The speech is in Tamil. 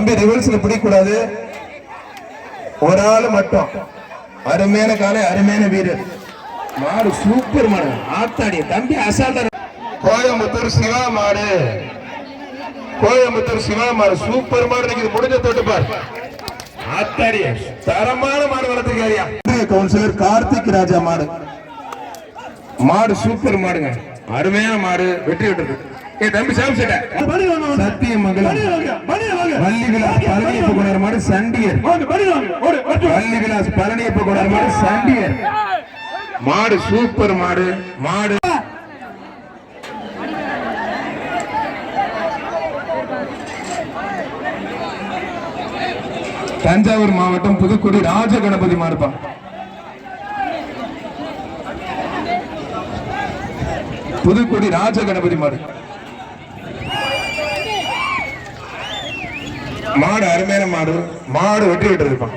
தம்பி ரிவர்ஸ்ல பிடிக்கூடாது ஒரு ஆள் மட்டும். அருமையான காலை அருமையான வீரர். மாடு சூப்பர் மாடு. ஆத்தாடி. தம்பி அசால்டா கோயம்புத்தூர் சிவா மாடு. கோயம்புத்தூர் சிவா மாடு. சூப்பர் மாடு நிக்குது. முடிஞ்ச தொட்டு பார். ஆத்தாடி. தரமான மாடு வளர்த்துக்காரியா கவுன்சிலர் கார்த்திக் ராஜா மாடு. மாடு சூப்பர் மாடுங்க. அருமையான மாடு. வெற்றி விட்டது ஏ தம்பி சாமி சேட்ட சத்தியமங்கலம் வள்ளி விலாஸ் பழனியப்ப கொண்டார் மாடு சண்டியர் வள்ளி விலாஸ் பழனியப்ப கொண்டார் மாடு சண்டியர். மாடு சூப்பர் மாடு மாடு. தஞ்சாவூர் மாவட்டம் புதுக்குடி ராஜ கணபதி மாடுப்பா. புதுக்குடி ராஜ கணபதி மாடு. மாடு அருமையான மாடு. மாடு வெட்டி விட்டுருப்பான்